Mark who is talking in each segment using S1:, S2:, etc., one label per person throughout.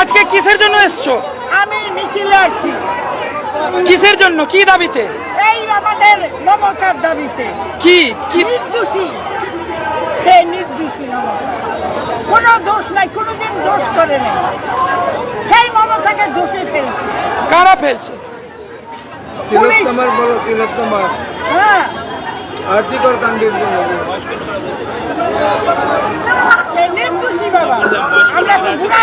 S1: আজকে কিসের জন্য এসছো?
S2: আমি মিছিলে আছি।
S1: কিসের জন্য? কি দাবিতে?
S2: এই আমাদের মমতার দাবিতে।
S1: কি? কি?
S2: নির্দোষী। সে নির্দোষী মমতা কোনো দোষ নাই কোনোদিন দোষ করে নেই। সেই মমতাকে দোষে ফেলছে।
S1: কারা ফেলছে?
S3: তিলোত্তমার বলো তিলোত্তমার
S2: হ্যাঁ।
S3: আর্থিকর কাণ্ডের জন্য।
S2: নির্দোষী বাবা? আমরা তো বুড়া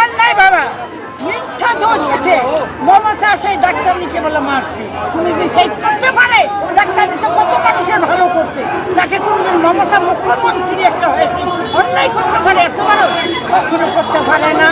S2: অন্যায় বাবা। মিথ্যা দোষ আছে। মমতা, সেই ডাক্তার নিচে বলে মারছে। তুমি যদি সেই করতে পারে? ডাক্তার নিচে কত মানুষের ভালো করছে। তাকে কোনদিন মমতা মুখ্যমন্ত্রী একটা হয়েছে অন্যায় করতে পারে? এত বড় কখনো করতে পারে না।